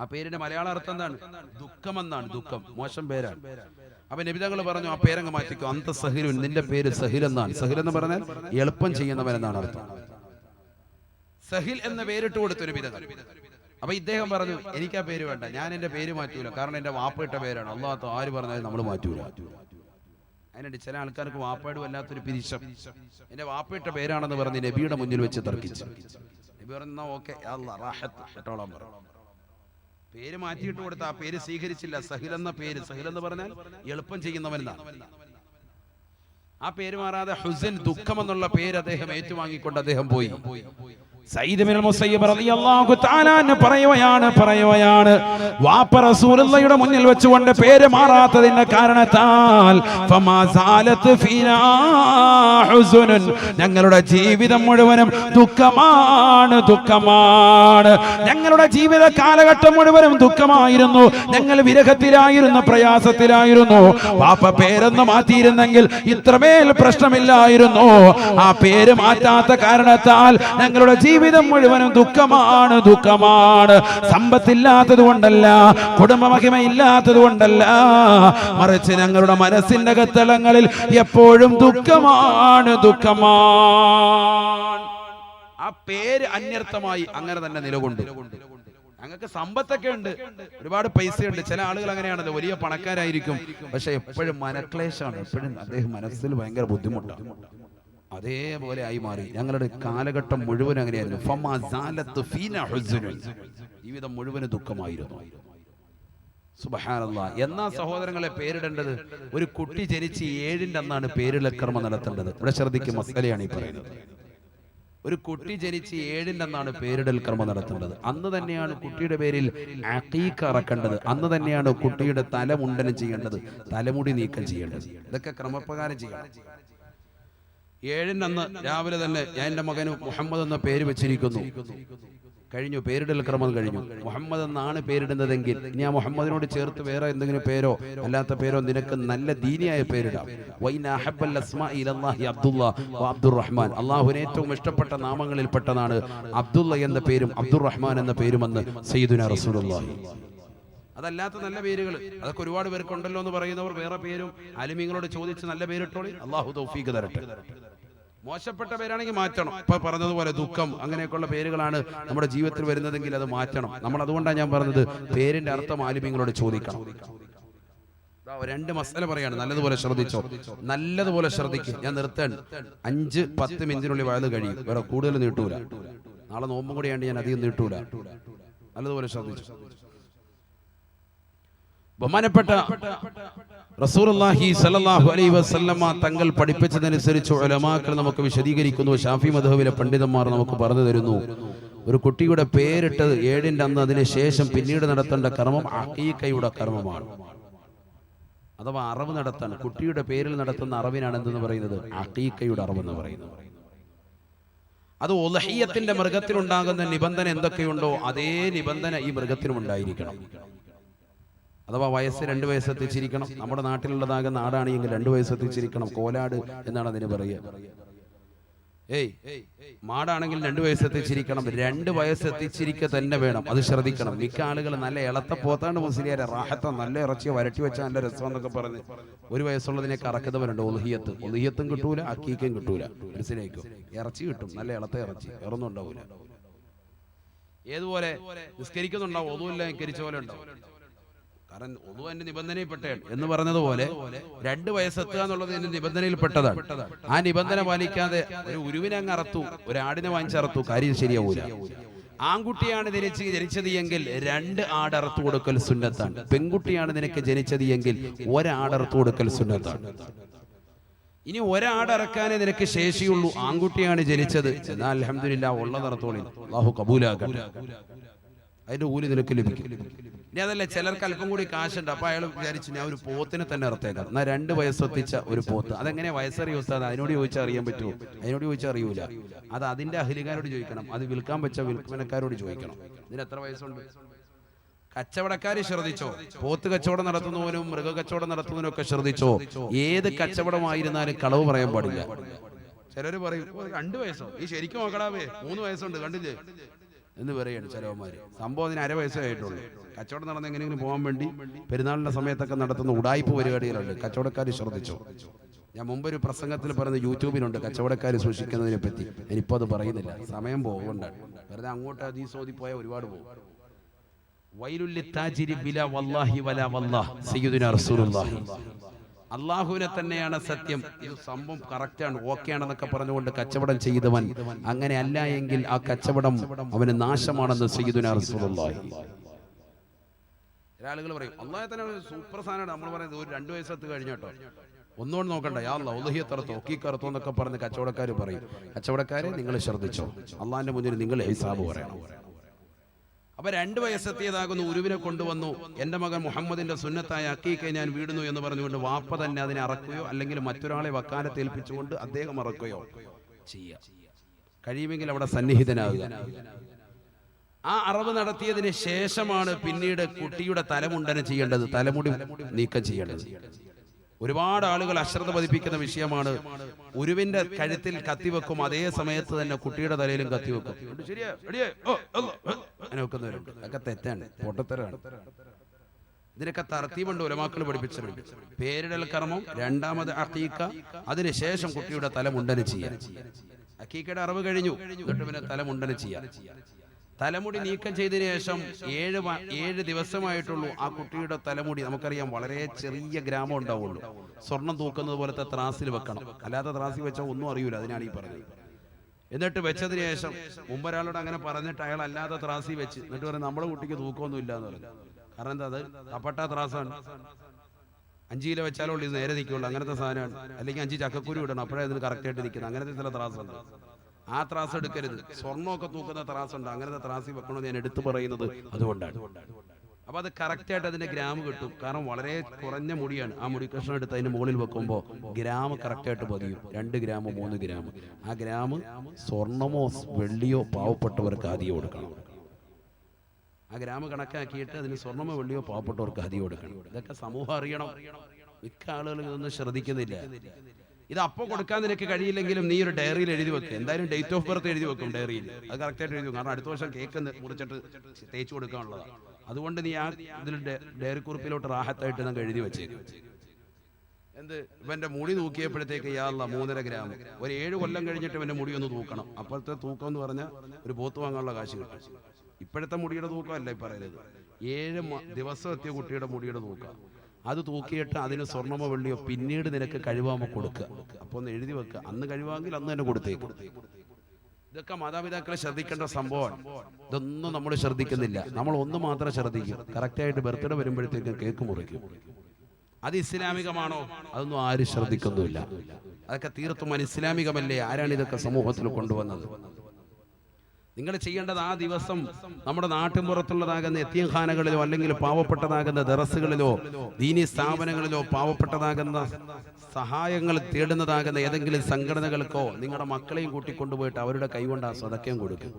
Speaker 1: ആ പേരിന്റെ മലയാള അർത്ഥം എന്താണ്? ദുഃഖം എന്നാണ് ദുഃഖം. മോശം പേരാണ്. അപ്പൊ നബിതാക്കൾ പറഞ്ഞു ആ പേരങ്ങ് മാറ്റിക്കോ. അന്ത സഹിലു നിന്റെ പേര് സഹിൽ എന്നാണ്. സഹിൽ എന്ന് പറഞ്ഞാൽ എളുപ്പം ചെയ്യുന്നവൻ എന്നാണ് അർത്ഥം. സഹിൽ എന്ന പേരിട്ട് കൊടുത്തു നബിതാക്കൾ. അപ്പൊ ഇദ്ദേഹം പറഞ്ഞു എനിക്ക് ആ പേര് വേണ്ട. ഞാൻ എന്റെ പേര് മാറ്റൂല. കാരണം എന്റെ വാപ്പയിട്ട പേരാണ്. അള്ളാത്ത ആര് പറഞ്ഞാലും നമ്മൾ മാറ്റൂല. അതിനുണ്ട് ചില ആൾക്കാർക്ക് വാപ്പയുടെ വല്ലാത്തൊരു പിരിശം എന്റെ വാപ്പയിട്ട പേരാണെന്ന് പറഞ്ഞ് നബിയുടെ മുന്നിൽ വെച്ച് തർക്കിച്ചു. നബി പറഞ്ഞാ ഓക്കെ. കേട്ടോളാം പറഞ്ഞു പേര് മാറ്റിയിട്ട് കൊടുത്ത ആ പേര് സ്വീകരിച്ചില്ല. സഹിൽ എന്ന പേര്. സഹിൽ എന്ന് പറഞ്ഞാൽ എളുപ്പം ചെയ്യുന്നവനാണ് ആ പേര് മാറാതെ ഹുസൻ ദുഃഖം എന്നുള്ള പേര് അദ്ദേഹം ഏറ്റുവാങ്ങിക്കൊണ്ട് അദ്ദേഹം പോയി.
Speaker 2: പറയുകയാണ് പറയുകയാണ്. വാപ്പ റസൂലുള്ളാഹിയുടെ മുന്നിൽ വെച്ചുകൊണ്ട് പേര് മാറാത്തതിന്റെ കാരണത്താൽ ഞങ്ങളുടെ ജീവിതം മുഴുവനും ദുഃഖമാണ് ദുഃഖമാണ്. ഞങ്ങളുടെ ജീവിത കാലഘട്ടം മുഴുവനും ദുഃഖമായിരുന്നു. ഞങ്ങൾ വിരഹത്തിലായിരുന്നു പ്രയാസത്തിലായിരുന്നു. വാപ്പ പേരൊന്ന് മാറ്റിയിരുന്നെങ്കിൽ ഇത്രമേൽ പ്രശ്നമില്ലായിരുന്നു. ആ പേര് മാറ്റാത്ത കാരണത്താൽ ഞങ്ങളുടെ ജീവിതം മുഴുവനും ദുഃഖമാണ് ദുഃഖമാണ്. സമ്പത്തില്ലാത്തത് കൊണ്ടല്ല കുടുംബമഹിമ ഇല്ലാത്തത് കൊണ്ടല്ല മറിച്ച് ഞങ്ങളുടെ മനസ്സിന്റെ കത്തളങ്ങളിൽ എപ്പോഴും ദുഃഖമാണ് ദുഃഖമാണ്.
Speaker 1: ആ പേര് അന്യർത്ഥമായി അങ്ങനെ തന്നെ നിലകൊണ്ട്. ഞങ്ങൾക്ക് സമ്പത്തൊക്കെ ഉണ്ട് ഒരുപാട് പൈസ പൈസയുണ്ട്. ചില ആളുകൾ അങ്ങനെയാണല്ലോ വലിയ പണക്കാരായിരിക്കും. പക്ഷെ എപ്പോഴും മനക്ലേശമാണ് എപ്പോഴും അദ്ദേഹം മനസ്സിൽ ഭയങ്കര ബുദ്ധിമുട്ടാണ്. അതേപോലെ ആയി മാറി. ഞങ്ങളുടെ കാലഘട്ടം മുഴുവൻ അങ്ങനെയായിരുന്നു. ജീവിതം മുഴുവൻ ദുഃഖമായിരുന്നു. സുബഹാനല്ലാ എന്നാ സഹോദരങ്ങളെ പേരിടേണ്ടത്? ഒരു കുട്ടി ജനിച്ച് ഏഴിന്റെ അന്നാണ് പേരിളക്കർമ്മം നടത്തേണ്ടത്. ഇവിടെ ശ്രദ്ധിക്കും മസലയാണ് ഈ പറയുന്നത്. ഒരു കുട്ടി ജനിച്ച് ഏഴിന്റെ അന്നാണ് പേരിടൽ കർമ്മം നടത്തേണ്ടത്. അന്ന് തന്നെയാണ് കുട്ടിയുടെ പേരിൽ അക്കീക്ക് അറക്കേണ്ടത്. അന്ന് തന്നെയാണ് കുട്ടിയുടെ തലമുണ്ടനം ചെയ്യേണ്ടത്. തലമുടി നീക്കം ചെയ്യേണ്ടത്. ഇതൊക്കെ ക്രമപ്രകാരം ചെയ്യണം. ഏഴിന്റെ അന്ന് രാവിലെ തന്നെ ഞാൻ എന്റെ മകന് മുഹമ്മദ് എന്ന പേര് വെച്ചിരിക്കുന്നു. കഴിഞ്ഞു പേരിടൽ ക്രമം കഴിഞ്ഞു. മുഹമ്മദ് എന്നാണ് പേരിടുന്നതെങ്കിൽ ഇനി ആ മുഹമ്മദിനോട് ചേർത്ത് വേറെ എന്തെങ്കിലും പേരോ അല്ലാത്ത പേരോ നിനക്ക് നല്ല ദീനിയായ പേരിടാം. അബ്ദുറഹ്മാൻ. അള്ളാഹുവിന് ഏറ്റവും ഇഷ്ടപ്പെട്ട നാമങ്ങളിൽപ്പെട്ടതാണ് അബ്ദുള്ള എന്ന പേരും അബ്ദുറഹ്മാൻ എന്ന പേരുമെന്ന് സയ്യിദുന റസൂലുള്ളാഹി. അതല്ലാത്ത നല്ല പേരുകൾ അതൊക്കെ ഒരുപാട് പേർക്കുണ്ടല്ലോ എന്ന് പറയുന്നവർ വേറെ പേരും അലിമിങ്ങളോട് ചോദിച്ച് നല്ല പേരിട്ടോളി. അള്ളാഹു തൗഫീഖ് തരട്ടെ. മോശപ്പെട്ട പേരാണെങ്കിൽ മാറ്റണം. ഇപ്പൊ പറഞ്ഞതുപോലെ ദുഃഖം അങ്ങനെയൊക്കെയുള്ള പേരുകളാണ് നമ്മുടെ ജീവിതത്തിൽ വരുന്നതെങ്കിൽ അത് മാറ്റണം. നമ്മൾ അതുകൊണ്ടാണ് ഞാൻ പറഞ്ഞത് പേരിന്റെ അർത്ഥം ആലിമ്യങ്ങളോട് ചോദിക്കണം. രണ്ട് മസല പറയാണ്. നല്ലതുപോലെ ശ്രദ്ധിച്ചോ. നല്ലതുപോലെ ശ്രദ്ധിക്കും. ഞാൻ നിർത്താൻ അഞ്ച് പത്ത് മിനിറ്റിനുള്ളിൽ വയത് കഴിയും. വേറെ കൂടുതൽ നീട്ടൂല. നാളെ നോമ്പും കൂടിയാണ്ട് ഞാൻ അധികം നീട്ടൂല. നല്ലതുപോലെ ശ്രദ്ധിച്ചു. ബഹുമാനപ്പെട്ട റസൂലുള്ളാഹി സലാഹു അലൈ വസല്ലമ തങ്ങൾ പഠിപ്പിച്ചതനുസരിച്ച് ഒലമാക്കൾ നമുക്ക് വിശദീകരിക്കുന്നു. ഷാഫി മധുവിലെ പണ്ഡിതന്മാർ നമുക്ക് പറഞ്ഞു തരുന്നു. ഒരു കുട്ടിയുടെ പേരിട്ടത് ഏഴിന്റെ അന്ന് അതിന് ശേഷം പിന്നീട് നടത്തേണ്ട കർമ്മം അഹീക്കയുടെ കർമ്മമാണ്. അഥവാ അറിവ് നടത്താണ് കുട്ടിയുടെ പേരിൽ നടത്തുന്ന അറിവിനാണ് എന്തെന്ന് പറയുന്നത്? അഹീക്കയുടെ അറിവെന്ന് പറയുന്നത്. അത് ഒലഹിയത്തിന്റെ മൃഗത്തിനുണ്ടാകുന്ന നിബന്ധന എന്തൊക്കെയുണ്ടോ അതേ നിബന്ധന ഈ മൃഗത്തിനും ഉണ്ടായിരിക്കണം. അഥവാ വയസ്സ് രണ്ട് വയസ്സ് എത്തിച്ചിരിക്കണം. നമ്മുടെ നാട്ടിലുള്ളതാകെ നാടാണെങ്കിൽ രണ്ട് വയസ്സ് എത്തിച്ചിരിക്കണം. കോലാട് എന്നാണ് അതിന് പറയുക. ഏയ് മാടാണെങ്കിൽ രണ്ട് വയസ്സ് എത്തിച്ചിരിക്കണം. രണ്ട് വയസ്സ് എത്തിച്ചിരിക്കുക തന്നെ വേണം. അത് ശ്രദ്ധിക്കണം. മിക്ക ആളുകൾ നല്ല ഇളത്ത പോത്താണ് മുസ്ലിയാരെ. റാഹത്ത നല്ല ഇറച്ചി വരട്ടി വെച്ചാൽ നല്ല രസം എന്നൊക്കെ പറഞ്ഞ്. ഒരു വയസ്സുള്ളതിനെ കറക്കുന്നവരുണ്ട്. ഒലിഹിയത്ത് ഒലിഹിയത്തും കിട്ടൂല അക്കീക്കും കിട്ടൂല. മനസ്സിലായിക്കും? ഇറച്ചി കിട്ടും. നല്ല ഇളത്ത ഇറച്ചി. വേറൊന്നും ഉണ്ടാവൂല. ഏതുപോലെ? നിസ്കരിക്കുന്നുണ്ടാവും. ഒതുമില്ല നിസ്കരിച്ച പോലെ ഉണ്ടാവും. കാരണം ഒതു എന്റെ നിബന്ധനയിൽപ്പെട്ടതാണ് എന്ന് പറഞ്ഞതുപോലെ രണ്ട് വയസ്സെത്തുക എന്നുള്ളത് എന്റെ നിബന്ധനയിൽപ്പെട്ടതാണ്. ആ നിബന്ധന പാലിക്കാതെ ഒരു ഉരുവിനെ അങ്ങ് അറത്തു ഒരു ആടിനെ വാങ്ങിച്ചറത്തു കാര്യം ശരിയാവൂല. ആൺകുട്ടിയാണ് ജനിച്ച് ജനിച്ചത് എങ്കിൽ രണ്ട് ആടറുത്തു കൊടുക്കൽ സുന്നത്താണ്. പെൺകുട്ടിയാണ് നിനക്ക് ജനിച്ചത് എങ്കിൽ ഒരാടറുത്തു കൊടുക്കൽ സുന്നത്താണ്. ഇനി ഒരാടറക്കാനേ നിനക്ക് ശേഷിയുള്ളൂ. ആൺകുട്ടിയാണ് ജനിച്ചത്. എന്നാൽ അലഹമില്ല ഉള്ളതറത്തോളിൽ. അള്ളാഹു കബൂലാക്കട്ടെ. അതിന്റെ കൂലി നിനക്ക് ലഭിക്കും. ഇനി അതല്ല ചിലർക്ക് അല്പം കൂടി കാശുണ്ട് അപ്പൊ അയാൾ വിചാരിച്ചു ഞാൻ ഒരു പോത്തിനെ തന്നെ ഇറത്തേക്കാം എന്നാ രണ്ട് വയസ്സെത്തിച്ച ഒരു പോത്ത്. അതെങ്ങനെ വയസ്സറിയ ഉസ്താദ്? അതിനോട് ചോദിച്ചാൽ അറിയാൻ പറ്റുമോ? അതിനോട് ചോദിച്ചാൽ അറിയൂല. അത് അതിന്റെ അഹലികാരോട് ചോദിക്കണം. അത് വിൽക്കാൻ വെച്ച വിൽപ്പനക്കാരോട് ചോദിക്കണം. ഇതിന് എത്ര വയസ്സുണ്ട്? കച്ചവടക്കാര് ശ്രദ്ധിച്ചോ? പോത്ത് കച്ചവടം നടത്തുന്നവനും മൃഗ കച്ചവടം നടത്തുന്നവനും ഒക്കെ ശ്രദ്ധിച്ചോ? ഏത് കച്ചവടമായിരുന്നാലും കളവ് പറയാൻ പാടില്ല. ചിലര് പറയും രണ്ടു രണ്ട് വയസ്സോ? ഈ ശരിക്കും നോക്കടാവേ മൂന്ന് വയസ്സുണ്ട് കണ്ടില്ലേ? എന്ന് പറയുകയാണ് ചെലവന്മാർ സംഭവം അതിന് അര വയസ്സേ ആയിട്ടുള്ളൂ. കച്ചവടം നടന്ന് എങ്ങനെയെങ്കിലും പോകാൻ വേണ്ടി പെരുന്നാളിന്റെ സമയത്തൊക്കെ നടത്തുന്ന ഉടായ്പ പരിപാടികളുണ്ട്. കച്ചവടക്കാർ ശ്രദ്ധിച്ചു? ഞാൻ മുമ്പ് ഒരു പ്രസംഗത്തിൽ പറഞ്ഞ യൂട്യൂബിലുണ്ട് കച്ചവടക്കാർ സൂക്ഷിക്കുന്നതിനെ പറ്റി. ഞാനിപ്പോൾ അത് പറയുന്നില്ല. സമയം പോകുന്നുണ്ട്. വെറുതെ അങ്ങോട്ട് അതീ സോതി പോയാൽ ഒരുപാട് പോകും. വൈലുല്ലി താജിരി ബില വല്ലാഹി വല വല്ലാഹ്. സയ്യിദുനാ റസൂലുള്ളാഹി. അള്ളാഹുവിനെ തന്നെയാണ് സത്യം. ഇത് സംഭവം കറക്റ്റാണ് ഓക്കെ ആണെന്നൊക്കെ പറഞ്ഞുകൊണ്ട് കച്ചവടം ചെയ്തവൻ അങ്ങനെ അല്ല എങ്കിൽ ആ കച്ചവടം അവന് നാശമാണെന്ന് സയ്യിദുനാ റസൂലുള്ളാഹി. പറയും അള്ളാഹെ തന്നെ സൂപ്പർ സാധനമാണ്. നമ്മൾ പറയുന്നത് ഒരു രണ്ട് വയസ്സത്ത് കഴിഞ്ഞോട്ടോ ഒന്നുകൊണ്ട് നോക്കണ്ട യാ ഒതുഹിയത്തറത്തോ കറുത്തോ എന്നൊക്കെ പറഞ്ഞ് കച്ചവടക്കാർ പറയും. കച്ചവടക്കാരെ നിങ്ങൾ ശ്രദ്ധിച്ചോ. അള്ളാഹിന്റെ മുന്നിൽ നിങ്ങൾ ഹിസാബ് പറയണം. അപ്പൊ രണ്ട് വയസ്സെത്തിയതാകുന്ന ഉരുവിനെ കൊണ്ടുവന്നു. എന്റെ മകൻ മുഹമ്മദിന്റെ സുന്നത്തായ അക്കീക്കെ ഞാൻ വീടുന്നു എന്ന് പറഞ്ഞുകൊണ്ട് വാപ്പ തന്നെ അതിനെ അറക്കുകയോ അല്ലെങ്കിൽ മറ്റൊരാളെ വക്കാലത്ത് ഏൽപ്പിച്ചുകൊണ്ട് അദ്ദേഹം അറക്കുകയോ ചെയ്യാം. കഴിയുമെങ്കിൽ അവിടെ സന്നിഹിതനാകുക. ആ അറവ് നടത്തിയതിന് ശേഷമാണ് പിന്നീട് കുട്ടിയുടെ തലമുണ്ടനം ചെയ്യേണ്ടത്. തലമുടി നീക്കം ചെയ്യേണ്ടത്. ഒരുപാട് ആളുകൾ അശ്രദ്ധ പതിപ്പിക്കുന്ന വിഷയമാണ്. ഉരുവിന്റെ കഴുത്തിൽ കത്തിവെക്കും അതേ സമയത്ത് തന്നെ കുട്ടിയുടെ തലയിലും കത്തിവെക്കും അങ്ങനെ വെക്കുന്നവരുണ്ട്. അതൊക്കെ തെറ്റാണ് പൊട്ടത്തരാണ് ഇതിനൊക്കെ തർത്തീവുണ്ട് ഉലമാക്കൾ പഠിപ്പിച്ചിട്ടുണ്ട് പേരിടൽ കർമ്മം രണ്ടാമത് അക്കീക്ക അതിനുശേഷം കുട്ടിയുടെ തല മുണ്ടന ചെയ്യാൻ. അക്കീക്കയുടെ അറിവ് കഴിഞ്ഞു എന്നിട്ട് പിന്നെ തല മുണ്ടനം ചെയ്യാൻ. തലമുടി നീക്കം ചെയ്തതിനു ശേഷം ഏഴ് ഏഴ് ദിവസമായിട്ടുള്ളൂ ആ കുട്ടിയുടെ തലമുടി. നമുക്കറിയാം വളരെ ചെറിയ ഗ്രാമം ഉണ്ടാവുള്ളൂ. സ്വർണം തൂക്കുന്നത് പോലത്തെ ത്രാസിൽ വെക്കണം. അല്ലാത്ത ത്രാസിൽ വെച്ചാൽ ഒന്നും അറിയൂല. അതിനാണ് ഈ പറഞ്ഞത്. എന്നിട്ട് വെച്ചതിന് ശേഷം മുമ്പ് ഒരാളോട് അങ്ങനെ പറഞ്ഞിട്ട് അയാൾ അല്ലാതെ ത്രാസി വെച്ച് എന്നിട്ട് പറഞ്ഞു നമ്മളെ കുട്ടിക്ക് തൂക്കമൊന്നും ഇല്ല എന്ന് പറഞ്ഞു. കാരണം എന്താ അത്? കപ്പട്ട ത്രാസാണ്. അഞ്ച് കിലോ വെച്ചാലുള്ളൂ ഇത് നേരെ നിൽക്കുള്ളൂ. അങ്ങനത്തെ സാധനമാണ്. അല്ലെങ്കിൽ അഞ്ച് ചക്കക്കുരു ഇടണം. അപ്പോഴേ കറക്റ്റ് ആയിട്ട് നിൽക്കുന്നത്. അങ്ങനത്തെ ചില ത്രാസുണ്ട്. ആ ത്രാസ് എടുക്കരുത്. സ്വർണമൊക്കെ തൂക്കുന്ന ത്രാസുണ്ട്. അങ്ങനത്തെ ത്രാസി വെക്കണമെന്ന് ഞാൻ എടുത്തു പറയുന്നത് അതുകൊണ്ടാണ്. അപ്പൊ അത് കറക്റ്റ് ആയിട്ട് അതിന്റെ ഗ്രാം കിട്ടും. കാരണം വളരെ കുറഞ്ഞ മുടിയാണ്. ആ മുടി കഷ്ണം എടുത്ത് അതിന്റെ മുകളിൽ വെക്കുമ്പോൾ ഗ്രാം കറക്റ്റ് ആയിട്ട് പതിയും. രണ്ട് ഗ്രാമ് മൂന്ന് ഗ്രാം ആ ഗ്രാം സ്വർണമോ വെള്ളിയോ പാവപ്പെട്ടവർക്ക് ആദ്യം കൊടുക്കണം. ആ ഗ്രാമ കണക്കാക്കിയിട്ട് അതിന് സ്വർണമോ വെള്ളിയോ പാവപ്പെട്ടവർക്ക് ആദ്യം കൊടുക്കണം. ഇതൊക്കെ സമൂഹം അറിയണം. മിക്ക ആളുകൾ ഇതൊന്നും ശ്രദ്ധിക്കുന്നില്ല. ഇത് അപ്പൊ കൊടുക്കാൻ നിനക്ക് കഴിയില്ലെങ്കിലും നീ ഒരു ഡയറിയിൽ എഴുതി വെക്കും. എന്തായാലും ഡേറ്റ് ഓഫ് ബർത്ത് എഴുതി വെക്കും ഡയറിയിൽ അത് കറക്റ്റായിട്ട് എഴുതി വെക്കും. കാരണം അടുത്ത വർഷം കേക്ക് മുറിച്ചിട്ട് തേച്ച് കൊടുക്കാനുള്ളതാണ് അതുകൊണ്ട് നീ ആ ഇതിൽ ഡയറി കുറിപ്പിലോട്ട് റാഹത്തായിട്ട് നമുക്ക് എഴുതി വെച്ചേക്കും. എന്ത്? ഇവന്റെ മുടി തൂക്കിയപ്പോഴത്തേക്ക് ഇയാളുള്ള മൂന്നര ഗ്രാം. ഒരു ഏഴ് കൊല്ലം കഴിഞ്ഞിട്ട് ഇവന്റെ മുടി ഒന്ന് തൂക്കണം. അപ്പോഴത്തെ തൂക്കം എന്ന് പറഞ്ഞാൽ ഒരു പോത്ത് വാങ്ങാനുള്ള കാശ് കിട്ടും. ഇപ്പോഴത്തെ മുടിയുടെ തൂക്കമല്ല ഈ പറയുന്നത് ഏഴ് ദിവസം എത്തിയ കുട്ടിയുടെ മുടിയുടെ തൂക്കം. അത് തൂക്കിയിട്ട് അതിന് സ്വർണമോ വെള്ളിയോ പിന്നീട് നിനക്ക് കഴിവാമോ കൊടുക്കുക അപ്പൊ ഒന്ന് എഴുതി വെക്കുക അന്ന് കഴിവാമെങ്കിൽ അന്ന് തന്നെ കൊടുത്തേക്കും. ഇതൊക്കെ മാതാപിതാക്കളെ ശ്രദ്ധിക്കേണ്ട സംഭവമാണ്. ഇതൊന്നും നമ്മൾ ശ്രദ്ധിക്കുന്നില്ല. നമ്മൾ ഒന്ന് മാത്രം ശ്രദ്ധിക്കും. കറക്റ്റായിട്ട് ബർത്ത്ഡേ വരുമ്പോഴത്തേക്കും കേക്ക് മുറിക്കും. അത് ഇസ്ലാമികമാണോ? അതൊന്നും ആരും ശ്രദ്ധിക്കുന്നുമില്ല. അതൊക്കെ തീർത്തും അനിസ്ലാമികമല്ലേ ആരാണ് ഇതൊക്കെ സമൂഹത്തിൽ കൊണ്ടുവന്നത്? നിങ്ങൾ ചെയ്യേണ്ടത് ആ ദിവസം നമ്മുടെ നാട്ടിൻപുറത്തുള്ളതാകുന്ന എത്തിയഖാനകളിലോ അല്ലെങ്കിൽ പാവപ്പെട്ടതാകുന്ന ദറസുകളിലോ ദീനി സ്ഥാപനങ്ങളിലോ പാവപ്പെട്ടതാകുന്ന സഹായങ്ങൾ തേടുന്നതാകുന്ന ഏതെങ്കിലും സംഘടനകൾക്കോ നിങ്ങളുടെ മക്കളെയും കൂട്ടിക്കൊണ്ടുപോയിട്ട് അവരുടെ കൈകൊണ്ട് ആ സ്വതക്കം കൊടുക്കും.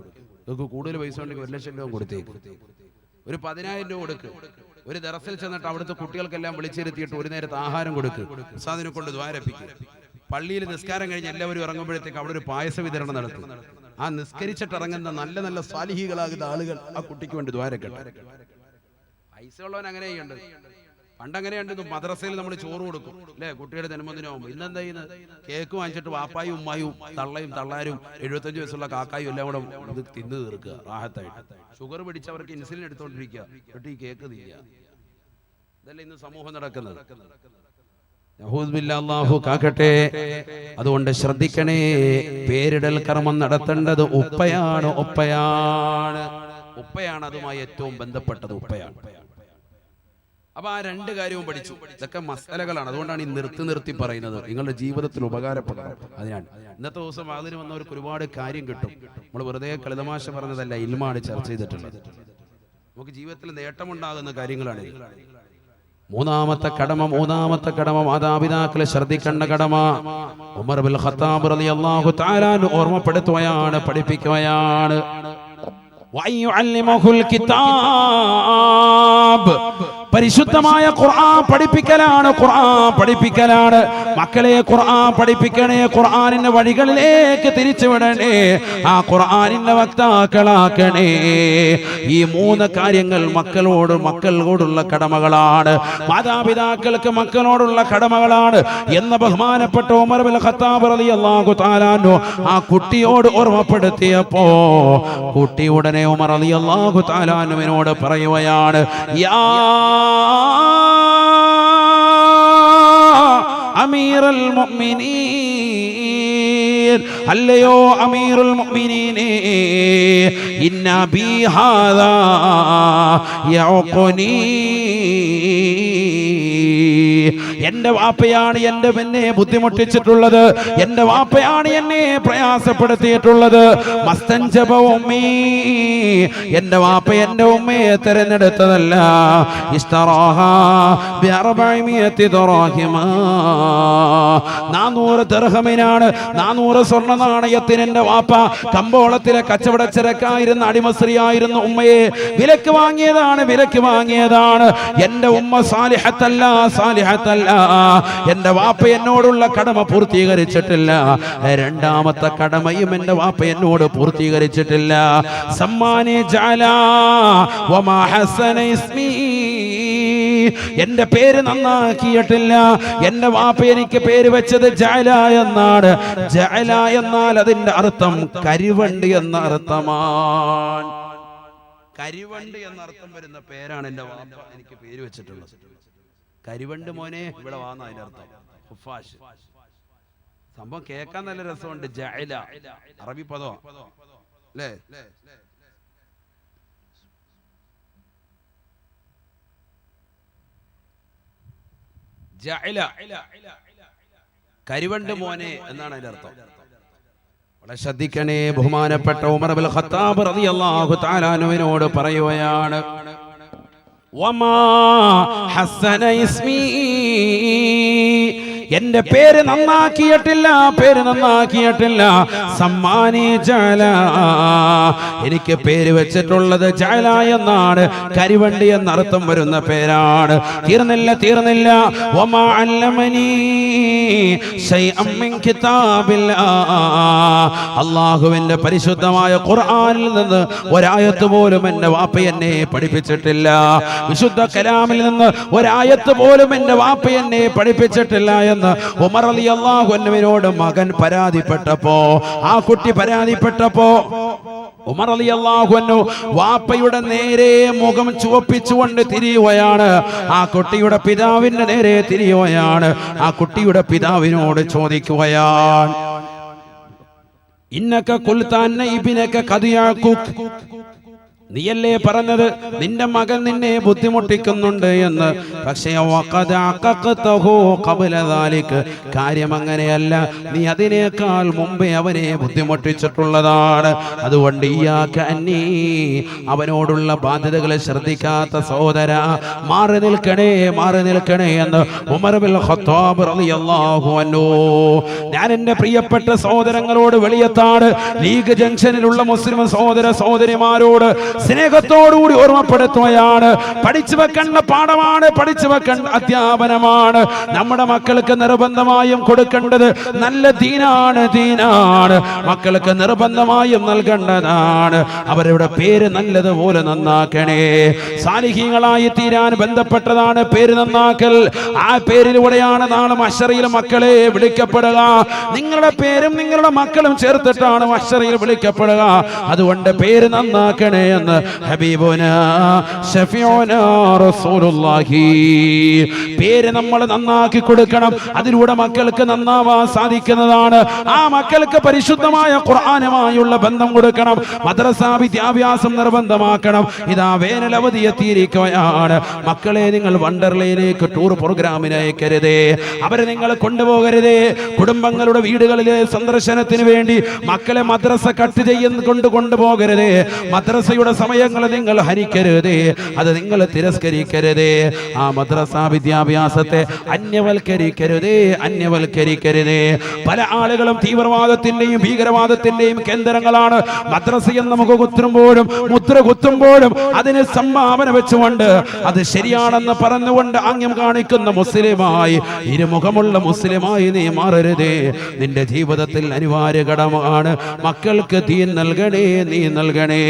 Speaker 1: നിങ്ങൾക്ക് കൂടുതൽ പൈസ ഉണ്ടെങ്കിൽ ഒരു ലക്ഷം രൂപ കൊടുത്തേക്ക്. ഒരു പതിനായിരം രൂപ കൊടുക്ക്. ഒരു ദറസിൽ ചെന്നിട്ട് അവിടുത്തെ കുട്ടികൾക്കെല്ലാം വിളിച്ചിരുത്തിയിട്ട് ഒരു നേരത്തെ ആഹാരം കൊടുക്ക്. സാധനം കൊണ്ട് ദ്വാരപ്പിക്കും. പള്ളിയിൽ നിസ്കാരം കഴിഞ്ഞ് എല്ലാവരും ഇറങ്ങുമ്പോഴത്തേക്ക് അവിടെ ഒരു പായസ വിതരണം നടത്തും. ആ നിസ്കരിച്ചിട്ട് ഇറങ്ങുന്ന നല്ല നല്ല സ്വാലിഹികളാകുന്ന ആളുകൾ ആ കുട്ടിക്ക് വേണ്ടി ദ്വാരക്കട്ടെ പൈസ ഉള്ളവൻ അങ്ങനെ പണ്ടങ്ങനെയുണ്ട് പണ്ട് അങ്ങനെയുണ്ട് മദ്രസയിൽ നമ്മൾ ചോറ് കൊടുക്കും. അല്ലേ? കുട്ടിയുടെ ജന്മദിനമാകുമ്പോൾ. ഇന്നെന്താ ചെയ്യുന്നത്? കേക്ക് വാങ്ങിച്ചിട്ട് വാപ്പായും ഉമ്മായും തള്ളയും തള്ളാരും എഴുപത്തഞ്ച് വയസ്സുള്ള കാക്കായും എല്ലാം കൂടെ ഇത് തിന്ന് തീർക്കുക റാഹത്തായിട്ട്. Sugar പിടിച്ചവർക്ക് insulin എടുത്തോണ്ടിരിക്കുക. ഈ കേക്ക് തിന്നുക. ഇതല്ലേ ഇന്ന് സമൂഹം നടക്കുന്നത്. അല്ലാഹു കാക്കട്ടെ. അതുകൊണ്ട് ശ്രദ്ധിക്കണേ പേരിടൽ കർമ്മം നടത്തേണ്ടത് ഉപ്പയാണ് ഉപ്പയാണ്. ഉപ്പയാണ് അതുമായി ഏറ്റവും ബന്ധപ്പെട്ടത് ഉപ്പയാണ്. അപ്പൊ ആ രണ്ട് കാര്യവും പഠിച്ചു. ഇതൊക്കെ മസാലകളാണ്. അതുകൊണ്ടാണ് ഈ നിർത്തി നിർത്തി പറയുന്നത്. നിങ്ങളുടെ ജീവിതത്തിൽ ഉപകാരപ്പെടണം അതിനാണ്. ഇന്നത്തെ ദിവസം അതിന് വന്നവർക്ക് ഒരുപാട് കാര്യം കിട്ടും. നമ്മൾ വെറുതെ കളിതമാശ പറഞ്ഞതല്ല ഇൽമാണ് ചർച്ച ചെയ്തിട്ടുള്ളത്. നമുക്ക് ജീവിതത്തിൽ നേട്ടമുണ്ടാകുന്ന കാര്യങ്ങളാണ്. മൂന്നാമത്തെ കടമ മൂന്നാമത്തെ കടമ മാതാപിതാക്കളെ ശ്രദ്ധിക്കേണ്ട കടമ. ഉമർ ബിൽ ഖത്താബ് റളിയല്ലാഹു തആല ഓർമ്മപ്പെടുത്തുകയാണ് പഠിപ്പിക്കുകയാണ്. വയ്യുഅല്ലിമഹുൽ കിതാബ്. പരിശുദ്ധമായ ഖുർആൻ പഠിപ്പിക്കലാണ് ഖുർആൻ പഠിപ്പിക്കലാണ്. മക്കളെ ഖുർആൻ പഠിപ്പിക്കണേ ഖുർആനിന്റെ വഴികളിലേക്ക് തിരിച്ചുവിടണേ ആ ഖുർആനിന്റെ വക്താക്കളാക്കണേ. ഈ മൂന്ന് കാര്യങ്ങൾ മക്കളോട് മക്കളോടുള്ള കടമകളാണ്. മാതാപിതാക്കൾക്ക് മക്കളോടുള്ള കടമകളാണ് എന്ന ബഹുമാനപ്പെട്ട ഉമർ ബിൻ ഖത്താബ് റളിയല്ലാഹു ആ കുട്ടിയോട് ഓർമ്മപ്പെടുത്തിയപ്പോ കുട്ടി ഉടനെ ഉമർ റളിയല്ലാഹു തആല അൻഹുവിനോട് പറയുകയാണ് യാ അമീറൽ മുഅ്മിനീൻ. അല്ലയോ അമീറുൽ മുഅ്മിനീനെ ഇന്ന ബി ഹാദാ യഉഖുനീ എന്റെ വാപ്പയാണ് എന്റെ എന്നെ ബുദ്ധിമുട്ടിച്ചിട്ടുള്ളത്. എന്റെ വാപ്പയാണ് എന്നെ പ്രയാസപ്പെടുത്തിയിട്ടുള്ളത്. മസ്തഞ്ചബ ഉമ്മീ. എന്റെ വാപ്പ എന്റെ ഉമ്മയെ തിരഞ്ഞെടുത്തതല്ല. നാനൂറ് ദർഹമിനാണ് നാനൂറ് സ്വർണ നാണയത്തിന് എന്റെ വാപ്പ. കമ്പോളത്തിലെ കച്ചവടച്ചരക്കായിരുന്ന അടിമശ്രീയായിരുന്നു ഉമ്മയെ വിലക്ക് വാങ്ങിയതാണ് വിലക്ക് വാങ്ങിയതാണ്. എന്റെ ഉമ്മ സാലിഹത്തല്ല സാലിഹത്തല്ല എന്റെ വാപ്പ എന്നോടുള്ള കടമ പൂർത്തീകരിച്ചിട്ടില്ല. രണ്ടാമത്തെ കടമയും എന്റെ വാപ്പ എന്നോട് പൂർത്തീകരിച്ചിട്ടില്ല. സമ്മാനെ ജാല എന്റെ പേര് നന്നാക്കിയിട്ടില്ല. എന്റെ വാപ്പ എനിക്ക് പേര് വെച്ചത് ജല എന്നാണ്. ജല എന്നാൽ അതിന്റെ അർത്ഥം കരിവണ്ടി എന്ന അർത്ഥമാണ്. കരിവണ്ടി എന്ന അർത്ഥം വരുന്ന പേരാണ് എന്റെ വാപ്പ എനിക്ക് പേര് വെച്ചിട്ടുള്ളത്. കരിവണ്ട് മോനെ ഇവിടെ വാന്ന അതിന്റെ അർത്ഥം ഹുഫാഷ്. സംഭവം കേൾക്കാൻ നല്ല രസമുണ്ട്. ജഅല അറബി പദോ? അല്ലേ ജഅല കരിവണ്ട് മോനെ എന്നാണ് അതിന്റെ അർത്ഥം. വളരെ ശ്രദ്ധിക്കണേ ബഹുമാനപ്പെട്ട ഉമർ അബുൽ ഖത്താബ് റളിയല്ലാഹു തആല അൻഹുവിനോട് പറയുകയാണ്. വമാ ഹസന ഇസ്മീ എന്റെ പേര് നന്നാക്കിയിട്ടില്ല പേര് നന്നാക്കിയിട്ടില്ല. സമ്മാനി ജാല. എനിക്ക് പേര് വെച്ചിട്ടുള്ളത് ചാല എന്നാണ്. കരിവണ്ടി എന്നർത്ഥം വരുന്ന പേരാണ്. തീർന്നില്ല തീർന്നില്ല. അല്ലമനി അള്ളാഹുവിന്റെ പരിശുദ്ധമായ ഖുർആനിൽ നിന്ന് ഒരായത്ത് പോലും എന്റെ വാപ്പ എന്നെ പഠിപ്പിച്ചിട്ടില്ല. വിശുദ്ധ കലാമിൽ നിന്ന് ഒരായത്ത് പോലും എന്റെ വാപ്പ എന്നെ പഠിപ്പിച്ചിട്ടില്ല എന്ന് ഉമർ മകൻ പരാതിപ്പെട്ടപ്പോ ആ കുട്ടി പരാതിപ്പെട്ടപ്പോ ഉമർ അലി അള്ളാഹുന്നു വാപ്പയുടെ നേരെ മുഖം ചുവപ്പിച്ചുകൊണ്ട് തിരിയുകയാണ്. ആ കുട്ടിയുടെ പിതാവിന്റെ നേരെ തിരിയുകയാണ്. ആ കുട്ടിയുടെ പിതാവിനോട് ചോദിക്കുകയാണ്. ഇന്നൊക്കെ കൊലുത്താൻ ഇപ്പിനൊക്കെ യഅഖൂഖ്
Speaker 2: നീയല്ലേ പറഞ്ഞത്? നിന്റെ മകൻ നിന്നെ ബുദ്ധിമുട്ടിക്കുന്നുണ്ട് എന്ന്. പക്ഷേ. കാര്യം അങ്ങനെയല്ല. നീ അതിനേക്കാൾ മുമ്പേ അവനെ ബുദ്ധിമുട്ടിച്ചിട്ടുള്ളതാണ്. അതുകൊണ്ട് അവനോടുള്ള ബാധ്യതകളെ ശ്രദ്ധിക്കാത്ത സഹോദര മാറി നിൽക്കണേ മാറി നിൽക്കണേ എന്ന് ഞാൻ എന്റെ പ്രിയപ്പെട്ട സഹോദരങ്ങളോട് വെളിയത്താണ്. ലീഗ് ജംഗ്ഷനിലുള്ള മുസ്ലിം സഹോദര സഹോദരിമാരോട് സ്നേഹത്തോടുകൂടി ഓർമ്മപ്പെടുത്തുകയാണ്. പഠിച്ചു വെക്കേണ്ട പാഠമാണ് പഠിച്ചു വെക്കേണ്ട അധ്യാപനമാണ്. നമ്മുടെ മക്കൾക്ക് നിർബന്ധമായും കൊടുക്കേണ്ടത് നല്ല ദീനാണ് ദീനാണ്. മക്കൾക്ക് നിർബന്ധമായും നൽകേണ്ടതാണ്. അവരുടെ പേര് നല്ലതുപോലെ നന്നാക്കണേ. സാലിഹീങ്ങളായി തീരാൻ ബന്ധപ്പെട്ടതാണ് പേര് നന്നാക്കൽ. ആ പേരിലൂടെയാണ് നാളെ മഷറിയിൽ മക്കളെ വിളിക്കപ്പെടുക. നിങ്ങളുടെ പേരും നിങ്ങളുടെ മക്കളും ചേർത്തിട്ടാണ് മഷറിയിൽ വിളിക്കപ്പെടുക. അതുകൊണ്ട് പേര് നന്നാക്കണേ എന്ന് ഹബീബുന പേര് നമ്മൾ നന്നാക്കി കൊടുക്കണം. അതിലൂടെ മക്കൾക്ക് നന്നാവാൻ സാധിക്കുന്നതാണ്. ആ മക്കൾക്ക് പരിശുദ്ധമായ ഖുർആനുമായുള്ള ബന്ധം കൊടുക്കണം. മദ്രസ വിദ്യാഭ്യാസം നിർബന്ധമാക്കണം. ഇതാ വേനൽ അവധി എത്തിയിരിക്കുകയാണ്. മക്കളെ നിങ്ങൾ വണ്ടർലയിലേക്ക് ടൂർ പ്രോഗ്രാമിന് അയക്കരുതേ. അവരെ നിങ്ങൾ കൊണ്ടുപോകരുതേ. കുടുംബങ്ങളുടെ വീടുകളിലെ സന്ദർശനത്തിന് വേണ്ടി മക്കളെ മദ്രസ കട്ട് ചെയ്യുന്ന കൊണ്ട് കൊണ്ടുപോകരുതേ. മദ്രസയുടെ സമയങ്ങൾ നിങ്ങൾ ഹരിക്കരുത്. അത് നിങ്ങൾ തിരസ്കരിക്കരുത്. ആ മദ്രസ വിദ്യാഭ്യാസത്തെ അന്യവൽക്കരിക്കരുത് അന്യവൽക്കരിക്കരുത്. പല ആളുകളും തീവ്രവാദത്തിന്റെയും ഭീകരവാദത്തിന്റെയും കേന്ദ്രങ്ങളാണ്. മദ്രസ എന്ന് നമുക്ക് കുത്തുമ്പോഴും മുദ്ര കുത്തുമ്പോഴും അതിന് സംഭാവന വെച്ചുകൊണ്ട് അത് ശരിയാണെന്ന് പറഞ്ഞുകൊണ്ട് ആംഗ്യം കാണിക്കുന്ന മുസ്ലിമായി ഇരുമുഖമുള്ള മുസ്ലിമായി നീ മാറരുതേ. നിന്റെ ജീവിതത്തിൽ അനിവാര്യ ഘടമാണ് മക്കൾക്ക് തീ നൽകണേ നീ നൽകണേ.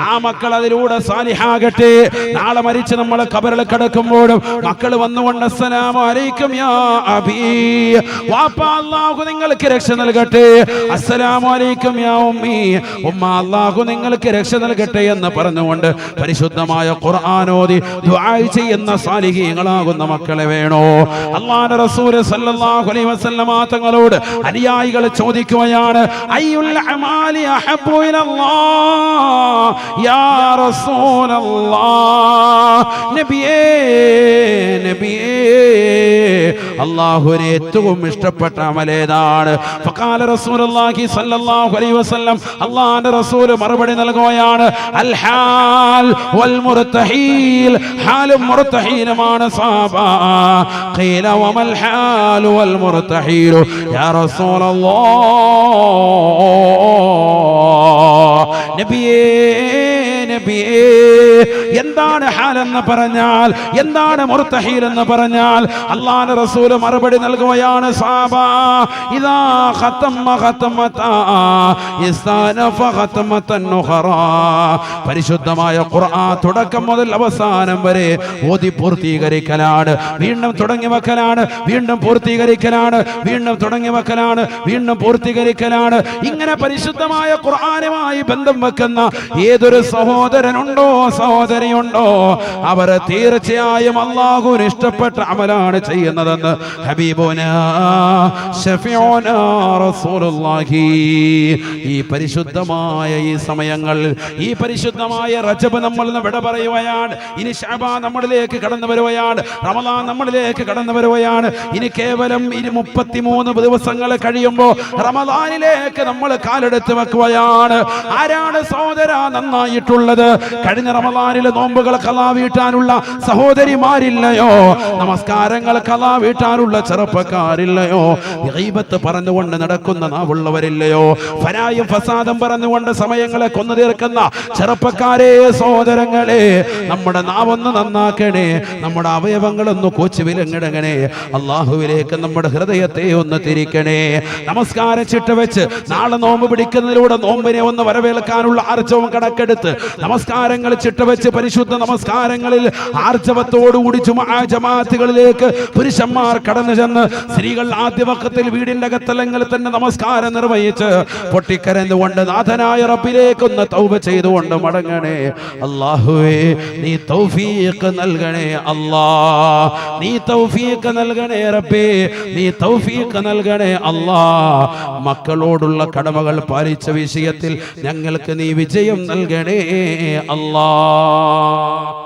Speaker 2: ആ മക്കൾ അതിലൂടെ സാലിഹാകട്ടെ. നാളെ മരിച്ച് നമ്മൾ കബറിൽ കിടക്കുമ്പോഴും മക്കൾ വന്നുകൊണ്ട് അസ്സലാമു അലൈക്കും യാ അബീ. വാപ്പ അല്ലാഹു നിങ്ങൾക്ക് രക്ഷ നൽകട്ടെ. അസ്സലാമു അലൈക്കും യാ ഉമ്മി. ഉമ്മ അല്ലാഹു നിങ്ങൾക്ക് രക്ഷ നൽകട്ടെ എന്ന് പറഞ്ഞുകൊണ്ട് പരിശുദ്ധമായ ഖുർആാനോദി ദുആ ചെയ്യുന്ന സാലിഹീങ്ങളാകുന്ന മക്കളെ വേണോ? അള്ളാഹുവിന്റെ റസൂൽ സല്ലല്ലാഹു അലൈഹി വസല്ലമ തങ്ങളോട് അനുയായികൾ ചോദിക്കുകയാണ് അയ്യുൽ അമാലി അഹബ്ബു ഇലല്ലാഹ് യാ الله നബിയേ നബിയേ. അള്ളാഹുവിനെ ഏറ്റവും ഇഷ്ടപ്പെട്ട അമലേതാണ് അള്ളാന്റെ റസൂൽ മറുപടി നൽകുകയാണ് അൽഹാൽ വൽ മുർതഹീൽ ഹാലും മുർതഹീലുമാണ് സാബ. ഖീല വമൽ ഹാൽ വൽ മുർതഹീൽ യാ റസൂലല്ലാഹ്. നബിയേ നബിയേ എന്താണ് ഹാൽ എന്ന് പറഞ്ഞാൽ എന്താണ് മുർത്തഹീൽ എന്ന് പറഞ്ഞാൽ അള്ളാഹ് റസൂൽ മറുപടി നൽകുകയാണ് സാബ ഇദാ ഖതമ ഖതമത ഇസ്താനഫ ഖതമതൻ ഉഖറാ പരിശുദ്ധമായ ഖുർആൻ തുടക്കം മുതൽ അവസാനം വരെ ഓതി പൂർത്തീകരിക്കലാണ്. വീണ്ടും തുടങ്ങി വെക്കലാണ് വീണ്ടും പൂർത്തീകരിക്കലാണ് വീണ്ടും തുടങ്ങി വെക്കലാണ് വീണ്ടും പൂർത്തീകരിക്കലാണ്. ഇങ്ങനെ പരിശുദ്ധമായ ഖുർആനുമായി ബന്ധം വെക്കുന്ന ഏതൊരു സഹോദരനുണ്ടോ സഹോദരിയുണ്ടോ അവർ തീർച്ചയായും അള്ളാഹുവിന് ഇഷ്ടപ്പെട്ട അമലാണ് ചെയ്യുന്നതെന്ന് ഹബീബോന ഈ പരിശുദ്ധമായ ഈ സമയങ്ങൾ ഈ പരിശുദ്ധമായ റജബ് നമ്മൾ വിട പറയുകയാണ്. ഇനി ഷാബാ നമ്മളിലേക്ക് കടന്നു വരുകയാണ്. റമദാൻ നമ്മളിലേക്ക് കടന്നു വരുകയാണ്. ഇനി കേവലം ഇനി മുപ്പത്തിമൂന്ന് ദിവസങ്ങൾ കഴിയുമ്പോൾ റമദാനിലേക്ക് നമ്മൾ കാലെടുത്ത് വെക്കുകയാണ്. ആരാണ് സഹോദര നന്നായിട്ടുള്ളത്? കഴിഞ്ഞ റമദാനിലെ നോമ്പുകൾ കലാ വീട്ടാനുള്ള സഹോദരിമാരില്ലയോ? നമസ്കാരങ്ങൾ കലാ വീട്ടാനുള്ള ചെറുപ്പക്കാരില്ലയോ? ദൈവത്ത് പറഞ്ഞുകൊണ്ട് നടക്കുന്ന നാവുള്ളവരില്ലയോ? ഫരായും ഫസാദും പറഞ്ഞുകൊണ്ട് സമയങ്ങളെ കൊന്നു തീർക്കുന്ന ചെറുപ്പക്കാരെ സഹോദരങ്ങളെ നമ്മുടെ നാവൊന്ന് നന്നാക്കണേ നമ്മുടെ അവയവങ്ങളൊന്ന് കൊച്ചു വിലങ്ങിടങ്ങണേ അള്ളാഹുവിലേക്ക് നമ്മുടെ ഹൃദയത്തെ ഒന്ന് തിരിക്കണേ. നമസ്കാരം ചിട്ട വെച്ച് നാളെ നോമ്പ് പിടിക്കുന്നതിലൂടെ നോമ്പിനെ ഒന്ന് വരവേൽക്കാനുള്ള ആർജവും കണക്കെടുത്ത് നമസ്കാരങ്ങൾ ചിട്ട വെച്ച് പരിശുദ്ധ നമസ്കാരങ്ങളിൽ ആർജവത്തോടുകൂടി ജുമാ ജമാഅത്തുകളിലേക്ക് പുരുഷന്മാർ കടന്നു ചെന്ന് സ്ത്രീകൾ ആദ്യ വക്കത്തിൽ വീടിന്റെ അകത്തലങ്ങളിൽ തന്നെ നമസ്കാരം നിർവഹിച്ച് പൊട്ടിക്കരഞ്ഞുകൊണ്ട് നാഥനായ റബ്ബിലേക്ക് ഒന്ന് തൗബ ചെയ്തുകൊണ്ട് മടങ്ങണേ. അള്ളാഹുവേ നീ തൗഫീഖ് നൽകണേ. അല്ലാ നീ തൗഫീഖ് നൽകണേ റബ്ബേ നീ തൗഫീഖ് നൽകണേ. അല്ലാ മക്കളോടുള്ള കടമകൾ പാലിച്ച വിഷയത്തിൽ ഞങ്ങൾക്ക് നീ വിജയം നൽകണേ. അല്ലാ. Allah.